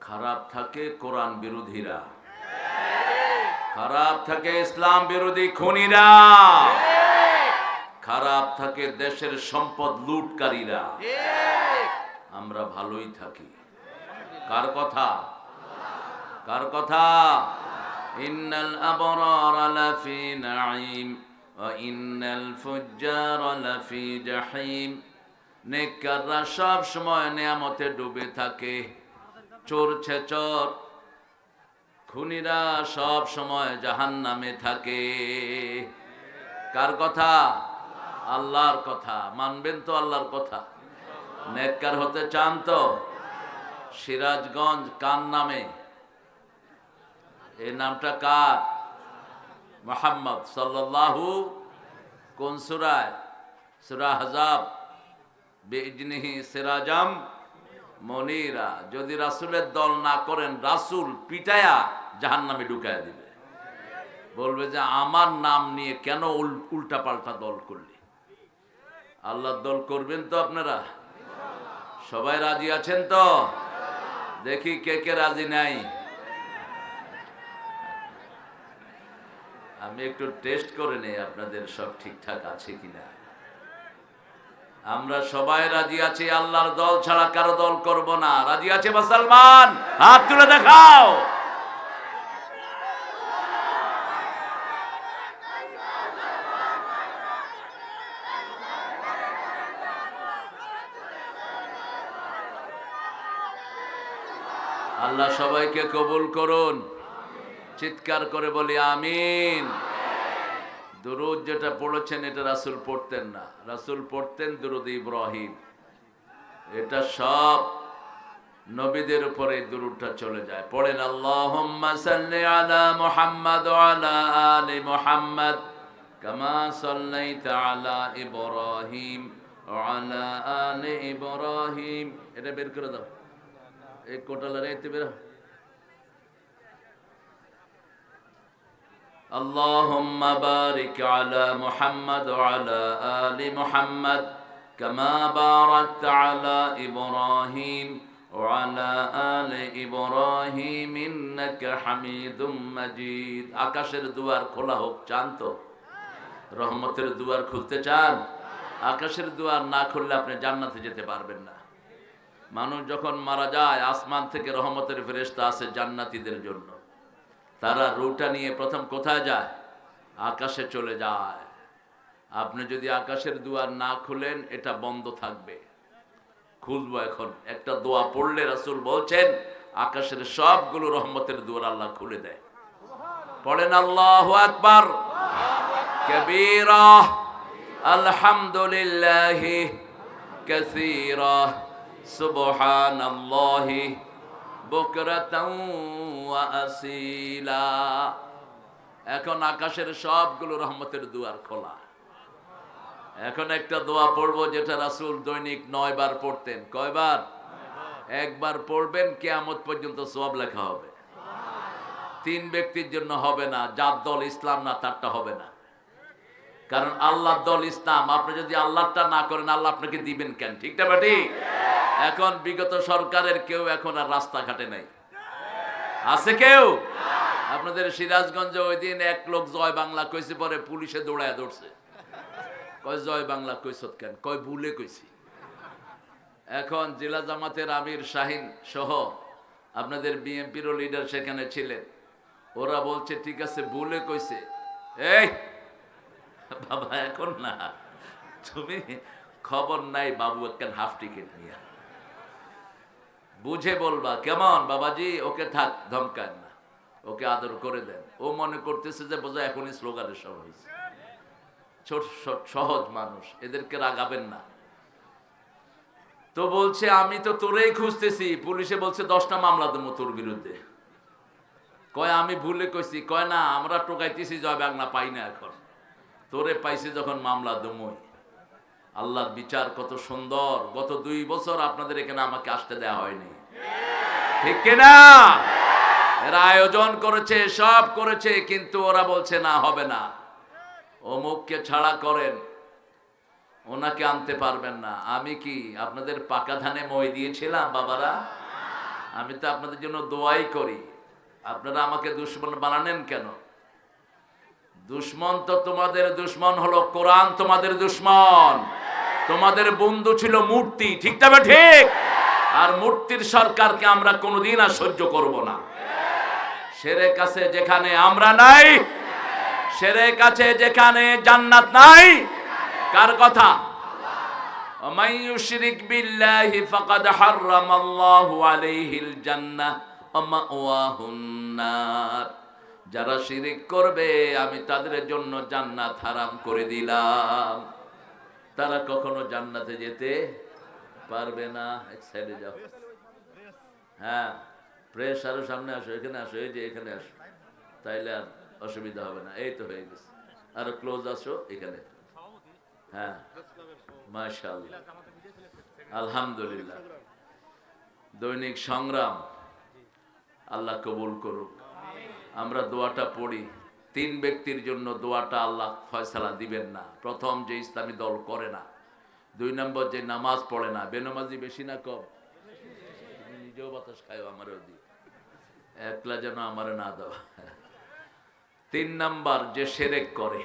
খারাপ থাকে কোরআন বিরোধীরা। খারাপ থাকে ইসলাম বিরোধী খুনিরা। খারাপ থাকে দেশের সম্পদ লুটকারীরা। আমরা ভালোই থাকি। কার কথা? কার কথা? ইন্নাল আবরার লাফি নাঈম ওয়া ইন্নাল ফুজ্জার লাফি জাহিম। নেককাররা সব সময় নিয়ামতে ডুবে থাকে। চোর ছেচর। খুনিরা সব সময় জাহান্নামে থাকে। কার কথা? আল্লাহর কথা। মানবেন তো আল্লাহর কথা। নেককার হতে চান তো? সিরাজগঞ্জ কার নামে? এই নামটা কার? মোহাম্মদ সাল্লাল্লাহু কোন সুরায়? সুরা হাজাব। বেজনিহি সিরাজাম। মনিরা, যদি রাসূলের দল না করেন, রাসূল পিটায়া জাহান্নামে ঢুকায়া দিবে। বলবে যে, আমার নাম নিয়ে কেন উল্টা পাল্টা দল করলি? আল্লাহর দল করবেন তো আপনারা? সবাই রাজি আছেন তো? দেখি কে কে রাজি নাই। আমি একটু টেস্ট করে নেই আপনাদের সব ঠিকঠাক আছে কিনা। আমরা সবাই রাজি আছি, আল্লাহর দল ছাড়া কারও দল করব না। রাজি আছে মুসলমান? হাত তুলে দেখাও। আল্লাহ সবাইকে কবুল করুন। চিৎকার করে বলি, আমিন। দুরুদ যেটা পড়েছেন এটা রাসূল পড়তেন না। রাসূল পড়তেন দুরুদ ইব্রাহিম। এটা সব নবীদের উপরে দুরুদটা চলে যায়। পড়েন সাল্লি আলা মুহাম্মাদ আলা আলি মুহাম্মাদ কামা সাল্লাইতা আলা ইব্রাহিম আলা আলি ইব্রাহিম। এটা বের করে দাও। এই কোটালারে এতে বের হও। اللهم بارك على محمد وعلى آل محمد كما باركت على إبراهيم وعلى آل إبراهيم إنك حميد مجيد আকাশের দুয়ার খোলা হোক চান তো রহমতের দুয়ার খুলতে চান আকাশের দুয়ার না খুললে আপনি জান্নাতে যেতে পারবেন না মানুষ যখন মারা যায় আসমান থেকে রহমতের ফেরেশতা আসে জান্নাতীদের জন্য তারা রুটা নিয়ে প্রথম কোথায় যায়? আকাশে চলে যায়। আপনি যদি আকাশের দুয়ার না খুলেন, এটা বন্ধ থাকবে। খুলবো এখন। একটা দোয়া পড়লে রাসুল বলছেন, আকাশের সবগুলো রহমতের দুয়ার আল্লাহ খুলে দেয়। পড়েন আল্লাহ আকবার। কবীরা। আলহামদুলিল্লাহ কাসীরা। সুবহানাল্লাহি আসিলা। এখন আকাশের সবগুলো রহমতের দুয়ার খোলা। এখন একটা দোয়া পড়ব যেটা রাসূল দৈনিক নয় বার পড়তেন। কয়বার? একবার পড়বেন, কেয়ামত পর্যন্ত সব লেখা হবে। তিন ব্যক্তির জন্য হবে না, যার দল ইসলাম না, তারটা হবে না। কারণ আল্লাহ দল ইসলাম। আপনি যদি আল্লাহটা না করেন, আল্লাহ আপনাকে দিবেন কেন? ঠিক না বাটি এখন বিগত সরকারের কেউ এখন আর রাস্তাঘাটে নাই। আছে কেউ? আপনাদের সিরাজগঞ্জে ওই দিন এক লোক জয় বাংলা কইছে, পরে পুলিশে দৌড়ায় ধরছে। কয়, জয় বাংলা কইছত কেন? কয়, ভুলে কইছি। এখন জেলা জামাতের আমির শাহিন সহ আপনাদের বিএনপিরও লিডার সেখানে ছিলেন। ওরা বলছে, ঠিক আছে, ভুলে কইছে। এই, বাবা, এখন না। তুমি খবর নাই, বাবু, একখান হাফ টিকিট নিয়ে। বুঝে বলবা, কেমন বাবাজি? ওকে থাক ধমকান না। ওকে আদর করে দেন। ও মনে করতেছে যে বোঝা এখনই স্লোগানের সময় হয়েছে। ছোট সহজ মানুষ, এদেরকে রাগাবেন না। তো বলছে, আমি তো তোরেই খুঁজতেছি। পুলিশে বলছে, দশটা মামলা দেবো তোর বিরুদ্ধে। কয়, আমি ভুলে কইছি। কয়, না, আমরা টোকাইতেছি জয় বাংলা পাই না এখন। তোরে পাইছি যখন মামলা দমই আল্লাহর বিচার কত সুন্দর। গত দুই বছর আপনাদের এখানে আমাকে আসতে দেয়া হয়নি। ঠিক কিনা? এরা আয়োজন করেছে, সব করেছে, কিন্তু ওরা বলছে, না, হবে না। অমুককে ছাড়া করেন। ওনাকে আনতে পারবেন না। আমি কি আপনাদের পাকা ধানে মই দিয়েছিলাম, বাবারা? আমি তো আপনাদের জন্য দোয়াই করি। আপনারা আমাকে দুশ্মন বানানেন কেন? দুশ্মন তো তোমাদের দুশ্মন হলো কোরআন তোমাদের দুশ্মন তোমাদের বন্ধু ছিল মূর্তি ঠিক তবে ঠিক আর মূর্তির সরকারকে আমরা কোনোদিন আর সহ্য করব না সেরে কাছে যেখানে আমরা নাই সেরে কাছে যেখানে জান্নাত নাই কার কথা ومن يشرك بالله فقد حرم الله عليه الجنة ومأواه النار যারা শিরিক করবে, আমি তাদের জন্য জান্নাত হারাম করে দিলাম। তারা কখনো জান্নাতে যেতে পারবে না। এক সাইডে যাও। হ্যাঁ প্রেস আরও সামনে আসো, এখানে আসো, এই যে এখানে আসো। তাইলে আর অসুবিধা হবে না। এই তো হয়ে গেছে। আরও ক্লোজ আসো, এখানে। হ্যাঁ মাশাআল্লাহ। আলহামদুলিল্লাহ। দৈনিক সংগ্রাম, আল্লাহ কবুল করুক। আমরা দোয়াটা পড়ি। তিন ব্যক্তির জন্য দোয়াটা আল্লাহ ফয়সালা দিবেন না। প্রথম যে ইসলামী দল করে না। দুই নম্বর যে নামাজ পড়ে না। বেনামাজি বেশি না কম? নিজেও বাতাস খাও আমারও দি। একলা যেন আমার না দেওয়া তিন নাম্বার যে সেরেক করে,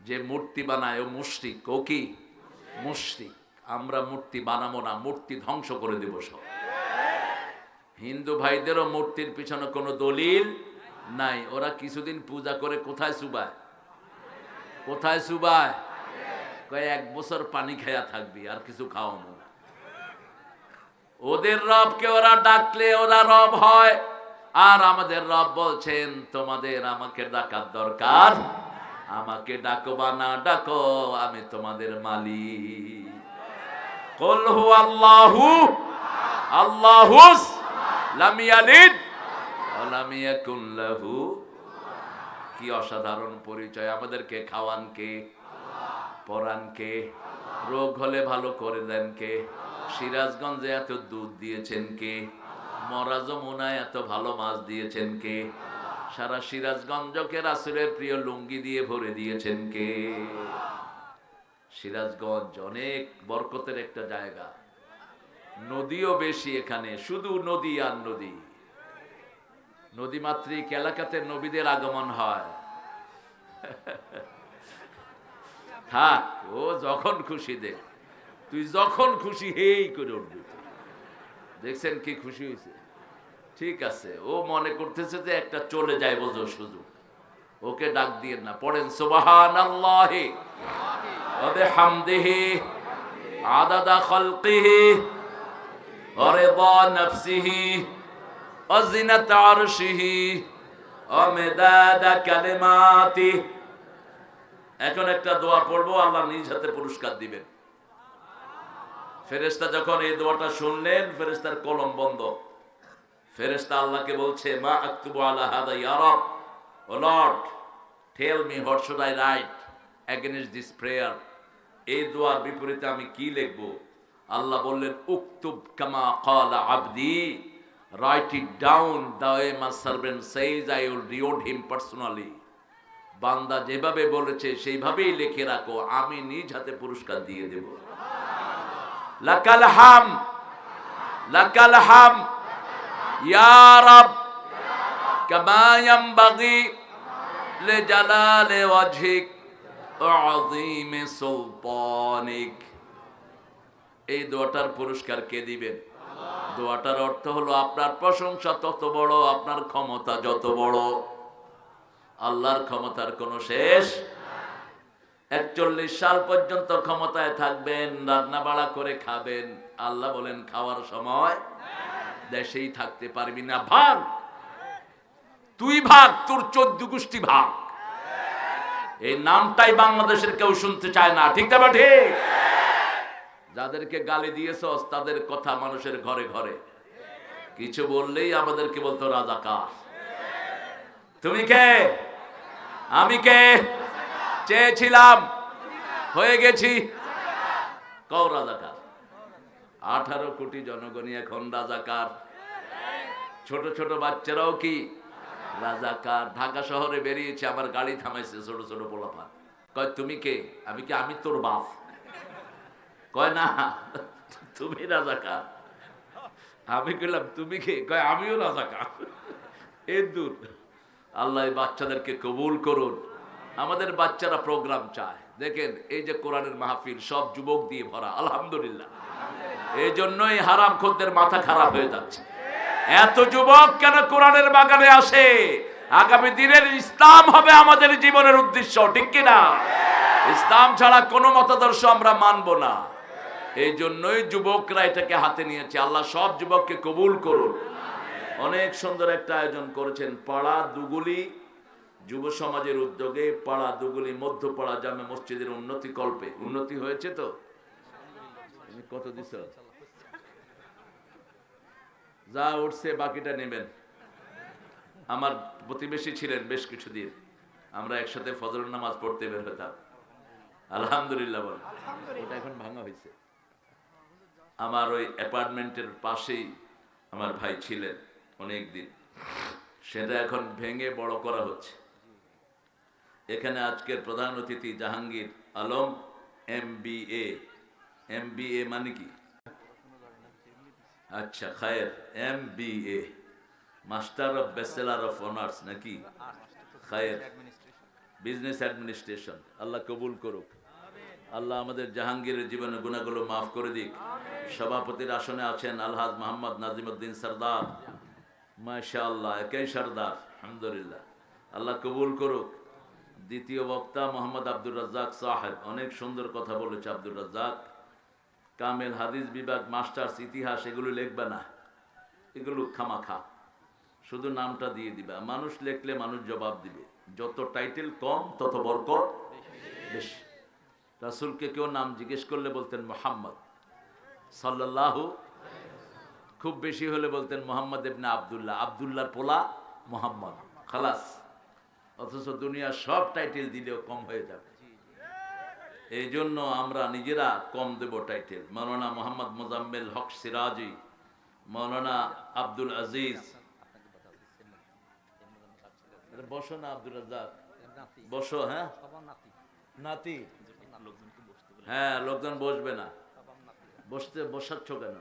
যে মূর্তি বানায়, ও মুশরিক। ও কি? মুশরিক। আমরা মূর্তি বানাবো না, মূর্তি ধ্বংস করে দেব সব। হিন্দু ভাইদেরও মূর্তির পিছনে কোনো দলিল নাই, ওরা কিছুদিন পূজা করে কোথায় সুবায়? কোথায় সুবায়? কয়, এক বছর পানি খায়া থাকবি, আর কিছু না। ওদের রবকে ওরা ডাকলে ওরা রব হয়, আর আমাদের রব বলছেন, তোমাদের আমাকে ডাকার দরকার। আমাকে ডাকো বা না ডাকো, আমি তোমাদের মালিক। কল হু আল্লাহু আল্লাহুস, লাম ইয়ালিদ ওয়া লাম ইয়াকুন লাহু। কি অসাধারণ পরিচয়। আমাদেরকে খাওয়ান কে? পরান কে? রোগ হলে ভালো করে দেন কে? সিরাজগঞ্জে এত দুধ দিয়েছেন কে? মরা যমুনায় এত ভালো মাছ দিয়েছেন কে? সারা সিরাজগঞ্জকে রাসুলের প্রিয় লুঙ্গি দিয়ে ভরে দিয়েছেন কে? সিরাজগঞ্জ অনেক বরকতের একটা জায়গা। নদীও বেশি এখানে, শুধু নদী আর নদী। নদীমাতৃক এলাকাতে নবীদের আগমন হয়। থাক, ও যখন খুশি দে। তুই যখন খুশি হেই করে উঠবি দেখছেন কি খুশি হয়েছে ঠিক আছে, ও মনে করতেছে যে একটা চলে যায় বোঝো সুযোগ। ওকে ডাক দিয়ে না, পড়েন সুবাহান আল্লাহে আদাদা খলকেহে অরে বা নফসিহি। وزنة عرشه ومداد كلماته এখন একটা দোয়া পড়বো আল্লাহ নিজ হাতে পুরস্কার দিবেন ফেরেস্তা যখন এই দোয়াটা শুনলেন ফেরেস্তার কলম বন্ধ ফেরেস্তা আল্লাহকে বলছে মা আক্তুবু আলা হাদা ইয়া রব ও lord tell me what should I write against this prayer এই দোয়ার বিপরীতে আমি কি লিখব আল্লাহ বললেন উক্তুব কামা ক্বালা আবদি Write it down the way my servant says I will reward him personally বান্দা যেভাবে বলেছে সেইভাবেই লিখে রাখো আমি নিজ হাতে পুরস্কার দিয়ে দেব লাকাল হাম লাকাল হাম ইয়া রব কামা ইয়ানবাগি লিজালালি ওয়াজহিক ওয়া আযীমি সুলতানিক এই দোয়াটার পুরস্কার কে দিবেন দোয়াটার অর্থ হলো আপনার প্রশংসা তত বড়, আপনার ক্ষমতা যত বড়। আল্লাহর ক্ষমতার কোনো শেষ একচল্লিশ সাল পর্যন্ত ক্ষমতায় থাকবেন, রান্না বাড়া করে খাবেন। আল্লাহ বলেন, খাওয়ার সময় দেশেই থাকতে পারবি না। ভাগ! তুই ভাগ, তোর চোদ্দ গোষ্ঠী ভাগ। এই নামটাই বাংলাদেশের কেউ শুনতে চায় না। ঠিক না ঠিক? যাদেরকে গালি দিয়েছস, তাদের কথা মানুষের ঘরে ঘরে। কিছু বললেই আমাদেরকে বলতো রাজা রাজাকার। তুমি কে? আমি কে? চেয়েছিলাম। হয়ে গেছি। কও রাজাকার? আঠারো কোটি জনগণই এখন রাজাকার। ছোট ছোট বাচ্চারাও কি রাজাকার? ঢাকা শহরে বেরিয়েছে আমার গাড়ি থামাইছে ছোট ছোট পোলাপান। কয়, তুমি কে? আমি কি, আমি তোর বাপ? কয়, না, তুমি রাজাকার। আমি কইলাম, তুমি কে? কয়, আমিও রাজাকার। এ দূর, আল্লাহ বাচ্চাদেরকে কবুল করুন। আমাদের বাচ্চারা প্রোগ্রাম চায়। দেখেন, এই যে কোরআনের মাহফিল, সব যুবক দিয়ে ভরা, আলহামদুলিল্লাহ। এই জন্যই হারাম খদ্দের মাথা খারাপ হয়ে যাচ্ছে। এত যুবক কেন কোরআনের বাগানে আসে? আগামী দিনের ইসলাম হবে আমাদের জীবনের উদ্দেশ্য, ঠিক কিনা? ইসলাম ছাড়া কোনো মতাদর্শ আমরা মানব না। এই জন্যই যুবকরা এটাকে হাতে নিয়েছে। আল্লাহ সব যুবককে কবুল করুন। অনেক সুন্দর একটা আয়োজন করেছেন পাড়া দুগুলি যুব সমাজের উদ্যোগে পাড়া দুগুলি মধ্যপাড়া জামে মসজিদের উন্নতি কল্পে। উন্নতি হয়েছে তো? কত দিছ? যা উঠছে বাকিটা নেবেন। আমার প্রতিবেশী ছিলেন বেশ কিছুদিন। আমরা একসাথে ফজরের নামাজ পড়তে বের হতাম। আলহামদুলিল্লাহ বল। ওটা এখন ভাঙা হয়েছে আমার ওই অ্যাপার্টমেন্টের পাশেই আমার ভাই ছিলেন অনেক দিন সেটা এখন ভেঙে বড় করা হচ্ছে। এখানে আজকের প্রধান অতিথি Jahangir Alam M B A. M B A মানে কি? আচ্ছা Khayer M B A. Master of bachelor of honours নাকি? খায়ের। বিজনেস অ্যাডমিনিস্ট্রেশন আল্লাহ কবুল করুক। আল্লাহ আমাদের জাহাঙ্গীরের জীবনের গুণাগুলো মাফ করে দিক। সভাপতির আসনে আছেন আলহাজ মোহাম্মদ নাজিমুদ্দিন সরদার। মাশা আল্লাহ একাই সর্দার আলহামদুলিল্লাহ। আল্লাহ কবুল করুক। দ্বিতীয় বক্তা মোহাম্মদ আব্দুর রাজ্জাক সাহেব অনেক সুন্দর কথা বলেছে আব্দুর রাজ্জাক। কামেল হাদিস বিভাগ মাস্টার্স ইতিহাস এগুলো লিখবে না। এগুলো খামাখা। শুধু নামটা দিয়ে দিবা। মানুষ লেখলে মানুষ জবাব দিবে। যত টাইটেল কম তত বরকত বেশি। রাসুলকে কেউ নাম জিজ্ঞেস করলে বলতেন মোহাম্মদ। সাল্লাল্লাহু খুব বেশি হলে বলতেন মোহাম্মদ ইবনে আবদুল্লাহ। আবদুল্লাহর পোলা মোহাম্মদ। খালাস। অথচ দুনিয়ার সব টাইটেল দিলেও কম হয়ে যাবে। এই জন্য আমরা নিজেরা কম দেব টাইটেল। মৌলানা মোহাম্মদ মোজাম্মেল হক সিরাজি মৌলানা আব্দুল আজিজ। বসো না আব্দুল রাজ্জাক। বসো হ্যাঁ? নাতি। হ্যাঁ লোকজন বসবে না। বসতে বসাচ্ছ কেন?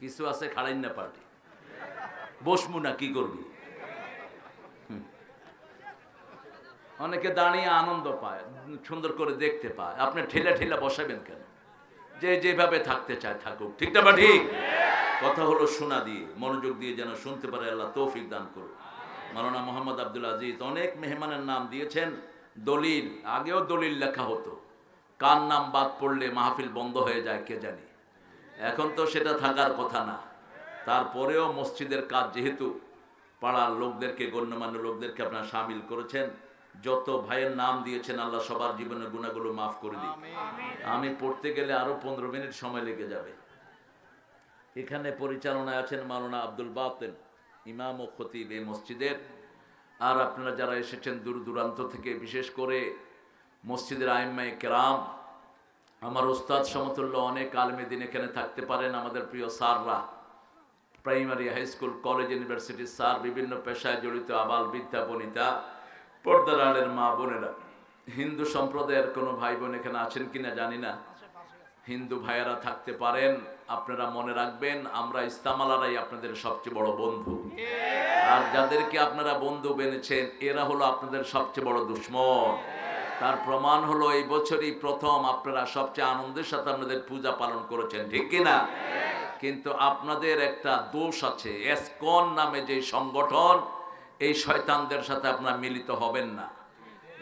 কিছু আছে খাড়াই না পার্টি। বসমু না কি করবি? অনেকে দাঁড়িয়ে আনন্দ পায় সুন্দর করে দেখতে পায়। আপনি ঠেলা ঠেলা বসাবেন কেন? যে যেভাবে থাকতে চায় থাকুক। ঠিক না বা ঠিক? কথা হলো শোনা দিয়ে মনোযোগ দিয়ে যেন শুনতে পারে আল্লাহ তৌফিক দান করুন মালানা মোহাম্মদ আব্দুল আজিজ অনেক মেহমানের নাম দিয়েছেন। দলিল আগেও দলিল লেখা হতো। কার নাম বাদ পড়লে মাহফিল বন্ধ হয়ে যায় কে জানি? এখন তো সেটা থাকার কথা না। তারপরেও মসজিদের কাজ যেহেতু, পাড়ার লোকদেরকে, গণ্যমান্য লোকদেরকে আপনারা সামিল করেছেন, যত ভাইয়ের নাম দিয়েছেন আল্লাহ সবার জীবনের গুণাগুলো মাফ করে দিন। আমি পড়তে গেলে আরও পনেরো মিনিট সময় লেগে যাবে। এখানে পরিচালনায় আছেন মাওলানা আব্দুল বাতেন, ইমাম ও খতিব এই মসজিদের। আর আপনারা যারা এসেছেন দূর দূরান্ত থেকে, বিশেষ করে মসজিদের আইম্মাই কেরাম, আমার ওস্তাদ সমতুল্য অনেক আলমী দিন এখানে থাকতে পারেন, আমাদের প্রিয় স্যাররা, প্রাইমারি, হাই স্কুল, কলেজ, ইউনিভার্সিটির স্যার, বিভিন্ন পেশায় জড়িত, আবাল বিদ্যা বনিতা, পর্দার আলের মা, বোনেরা। হিন্দু সম্প্রদায়ের কোনো ভাই বোন এখানে আছেন কিনা জানি না। হিন্দু ভাইয়েরা থাকতে পারেন, আপনারা মনে রাখবেন, আমরা ইস্তামালারাই আপনাদের সবচেয়ে বড় বন্ধু। আর যাদেরকে আপনারা বন্ধু বেনেছেন, এরা হলো আপনাদের সবচেয়ে বড় দুশ্মন। তার প্রমাণ হলো এই বছরই প্রথম আপনারা সবচেয়ে আনন্দের সাথে আপনাদের পূজা পালন করেছেন, ঠিক কিনা কিন্তু আপনাদের একটা দোষ আছে, এসকন নামে যে সংগঠন, এই শয়তানদের সাথে আপনারা মিলিত হবেন না।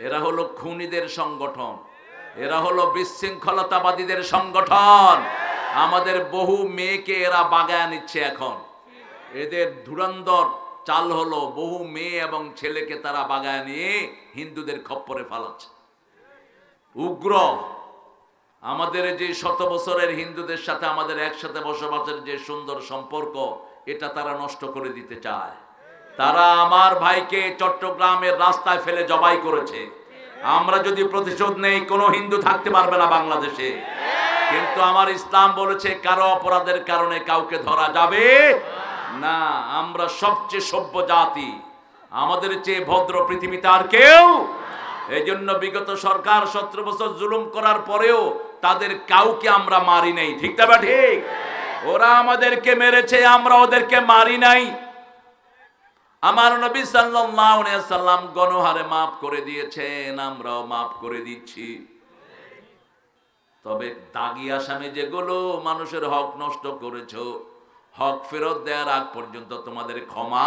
এরা হলো খুনিদের সংগঠন, এরা হলো বিশৃঙ্খলতাবাদীদের সংগঠন। আমাদের বহু মেয়েকে এরা বাগায় নিচ্ছে এখন। এদের ধুরন্ধর চাল হলো বহু মেয়ে এবং ছেলেকে তারা বাগায় নিয়ে হিন্দুদের খপ্পরে ফালাচ্ছে। উগ্র। আমাদের যে শত বছরের হিন্দুদের সাথে আমাদের একসাথে বসবাসের যে সুন্দর সম্পর্ক, এটা তারা নষ্ট করে দিতে চায়। তারা আমার ভাইকে চট্টগ্রামের রাস্তায় ফেলে জবাই করেছে। আমরা যদি প্রতিশোধ নেই, কোনো হিন্দু থাকতে পারবে না বাংলাদেশে। কিন্তু আমার ইসলাম বলেছে, কারও অপরাধের কারণে কাউকে ধরা যাবে না। আমরা সবচেয়ে সভ্য জাতি। আমাদের চেয়ে ভদ্র পৃথিবীতে আর কেউ এই জন্য বিগত সরকার সতেরো বছর জুলুম করার পরেও তাদের কাউকে আমরা মারি নেই। ঠিক না ঠিক? ওরা আমাদেরকে মেরেছে আমরা ওদেরকে মারি নাই। আমার নবী সাল্লাম গণহারে মাফ করে দিয়েছেন আমরাও মাফ করে দিচ্ছি। তবে দাগি আসামি যেগুলো মানুষের হক নষ্ট করেছ হক ফেরত দেওয়ার আগ পর্যন্ত তোমাদের ক্ষমা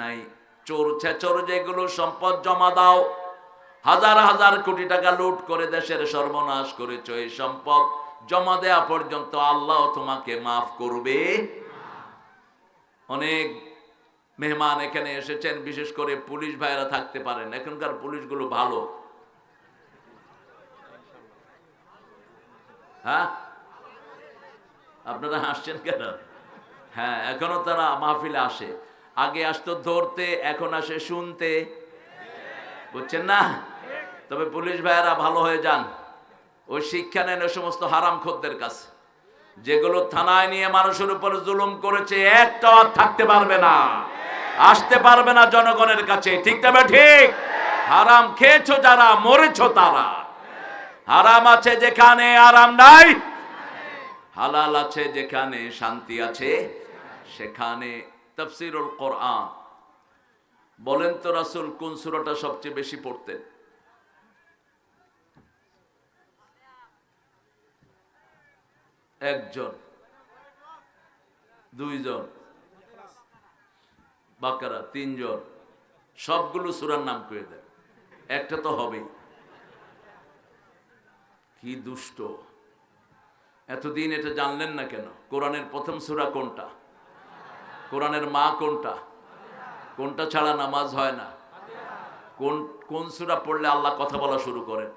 নাই। চোর ছেচর যেগুলো সম্পদ জমা দাও হাজার হাজার কোটি টাকা লুট করে দেশের সর্বনাশ করেছ এই সম্পদ। জমা দেওয়া পর্যন্ত আল্লাহ তোমাকে মাফ করবে। অনেক মেহমান এখানে এসেছেন, বিশেষ করে পুলিশ ভাইরা থাকতে পারেন। এখনকার পুলিশগুলো ভালো। হ্যাঁ? আপনারা হাসছেন কেন? হ্যাঁ এখনও তারা মাহফিলে আসে। আগে আসতো ধরতে, এখন আসে শুনতে। বুঝছেন না? তবে পুলিশ ভাইয়েরা ভালো হয়ে যান। ওই শিক্ষা নেন ওই সমস্ত হারাম খদ্দের কাছে। যেগুলো থানায় নিয়ে মানুষের উপর জুলুম করেছে একটাও আর থাকতে পারবে না। আসতে পারবে না জনগণের কাছে। ঠিক তবে ঠিক? হারাম খেয়েছো যারা, মরেছো তারা। হারাম আছে যেখানে আরাম নাই, হালাল আছে যেখানে শান্তি আছে, সেখানে তফসিরুল কোরআন। বলেন তো রাসূল, কোন সূরাটা সবচেয়ে বেশি পড়তেন? একজন, দুইজন, বাকারা, তিনজন, সবগুলো সূরার নাম করে দেন। একটা তো হবেই। কি দুষ্ট। এতদিন এটা জানলেন না কেন? কোরআনের প্রথম সূরা কোনটা? কোরআনের মা কোনটা? কোনটা ছাড়া নামাজ হয় না? কোন কোন সূরা পড়লে আল্লাহ কথা বলা শুরু করেন?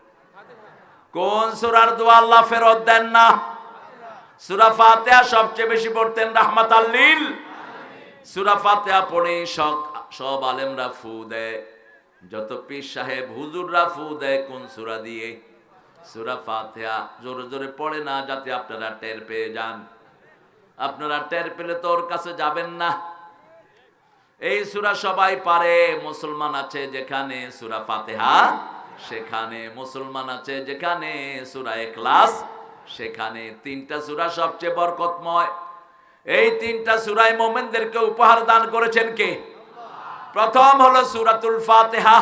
কোন সূরার দোয়া আল্লাহ ফেরত দেন না? সূরা ফাতিহা সবচেয়ে বেশি পড়তেন রাহমাত আল্লিল সূরা ফাতিহা পড়ে সব আলেমরা ফু দেয়। যত পীর সাহেব, হুজুররা ফু দেয় কোন সূরা দিয়ে। সূরা ফাতিহা জোরে জোরে পড়ে না যাতে আপনারা টের পেয়ে যান। আপনারা টের পেলে তো ওর কাছে যাবেন না। এই সূরা সবাই পারে, মুসলমান আছে যেখানে সূরা ফাতিহা, সেখানে মুসলমান আছে যেখানে সূরা ইখলাস সেখানে তিনটা সূরা সবচেয়ে বরকতময়। এই তিনটা সূরায় মোমেনদেরকে উপহার দান করেছেন কে? প্রথম হলো সূরাতুল ফাতেহা।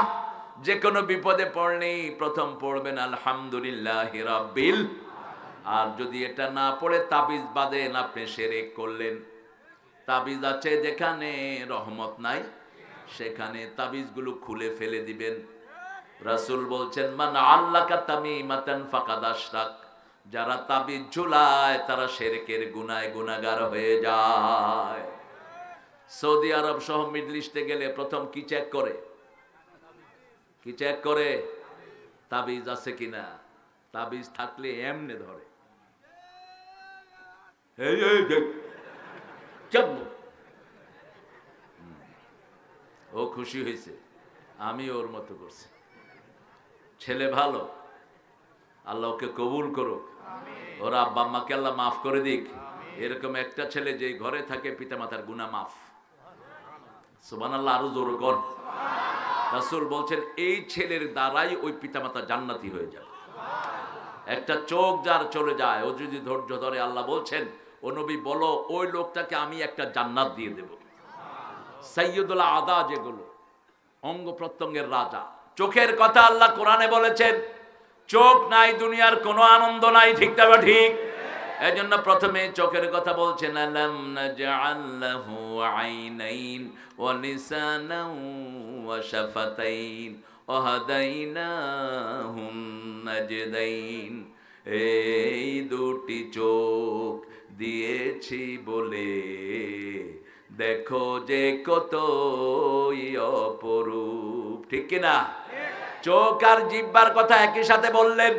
যে কোনো বিপদে পড়লেই প্রথম পড়বেন, আলহামদুলিল্লাহ রাব্বিল আর যদি এটা না পড়ে, তাবিজ বাঁধেন আপনি সেরেক করলেন। তাবিজ আছে যেখানে রহমত নাই, সেখানে তাবিজগুলো খুলে ফেলে দিবেন। রাসূল বলছেন, মান আল্লাকা তামিমাতান ফাকাদ আশরাক। যারা তাবিজ ঝুলায়, তারা শেরকের গুনায় গুনাহগার হয়ে যায়। সৌদি আরব সহ মিডল ইস্টে গেলে প্রথম কি চেক করে? কি চেক করে? তাবিজ আছে কিনা? তাবিজ থাকলে এমনে ধরে। ও খুশি হয়েছে। আমি ওর মতো করছি। ছেলে ভালো। আল্লাহকে কবুল করুক। ওর আব্বা আম্মাকে আল্লাহ মাফ করে দিক। এরকম একটা ছেলে যে ঘরে থাকে, পিতামাতার গুনা মাফ। সুবান আল্লাহ আরও জোর কর। রাসূল বলছেন, এই ছেলের দ্বারাই ওই পিতামাতা জান্নাতি হয়ে যাবে। একটা চোখ যার চলে যায়, ও যদি ধৈর্য ধরে আল্লাহ বলছেন, ও নবী বলো, ওই লোকটাকে আমি একটা জান্নাত দিয়ে দেব। সৈয়দুল্লাহ আদা যেগুলো, অঙ্গ প্রত্যঙ্গের রাজা। চোখের কথা আল্লাহ কোরআনে বলেছেন চোখ নাই, দুনিয়ার কোনো আনন্দ নাই, ঠিক তবে ঠিক? এই জন্য প্রথমে চোখের কথা বলছেন এই দুটি চোখ দিয়েছি বলে দেখো যে কত অপরূপ। ঠিক কিনা? চোখ আর জিব্বার কথা একই সাথে বললেন।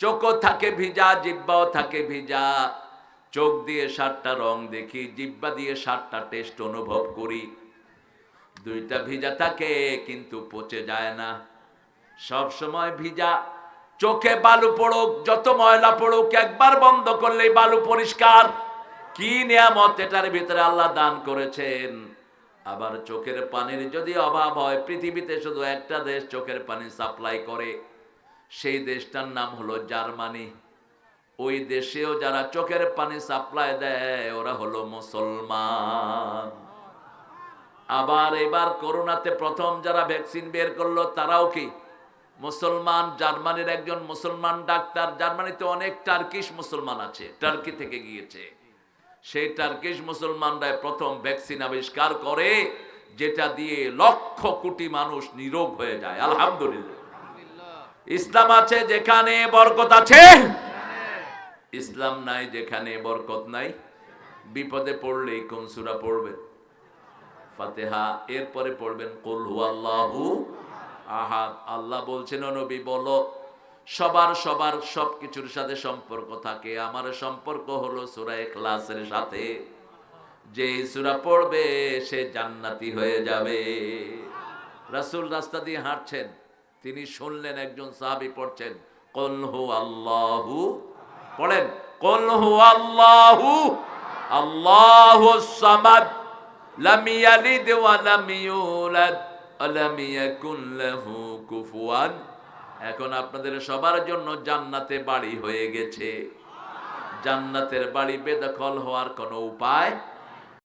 চোখও থাকে ভিজা, জিব্বাও থাকে ভিজা। চোখ দিয়ে সাতটা রং দেখি, জিব্বা দিয়ে সাতটা টেস্ট অনুভব করি। দুইটা ভিজা থাকে, কিন্তু পচে যায় না। সব সময় ভিজা। চোখে বালু পড়ুক, যত ময়লা পড়ুক, একবার বন্ধ করলেই বালু পরিষ্কার। কি নিয়ামত এটার ভিতরে আল্লাহ দান করেছেন। আবার চোখের পানির যদি অভাব হয়, পৃথিবীতে শুধু একটা দেশ চোখের পানি সাপ্লাই করে। সেই দেশটার নাম হলো জার্মানি। ওই দেশেও যারা চোখের পানি সাপ্লাই দেয়, ওরা হলো মুসলমান। আবার এবার করোনাতে প্রথম যারা ভ্যাকসিন বের করল, তারাও কি? মুসলমান। জার্মানির একজন মুসলমান ডাক্তার। জার্মানিতে অনেক টার্কিশ মুসলমান আছে, টার্কি থেকে গিয়েছে। সেই টার্কিশ মুসলমানরা প্রথম ভ্যাকসিন আবিষ্কার করে যেটা দিয়ে লক্ষ কোটি মানুষ নিরোগ হয়ে যায়। আলহামদুলিল্লাহ। ইসলাম আছে যেখানে বরকত আছে? ইসলাম নাই যেখানে বরকত নাই। বিপদে পড়লেই কোন সূরা পড়বেন? ফাতেহা এরপরে পড়বেন কুল হুয়াল্লাহু আহাদ। আল্লাহ বলছেন "ও নবী বলো সবার সবার সব কিছুর সাথে সম্পর্ক থাকে। আমার সম্পর্ক হলো সূরা ইখলাসের সাথে। যে সুরা পড়বে, সে জান্নাতি হয়ে যাবে। রাসূল রাস্তা দিয়ে হাঁটছেন, তিনি শুনলেন, একজন সাহাবী পড়ছেন, কুল হুয়াল্লাহু পড়েন, কুল হুয়াল্লাহু আল্লাহুস সামাদ, লাম ইয়ালিদ ওয়া লাম ইউলাদ কুফুয়ান। এখন আপনাদের সবার জন্য জান্নাতে বাড়ি হয়ে গেছে। জান্নাতের বাড়ি বেদখল হওয়ার কোনো উপায়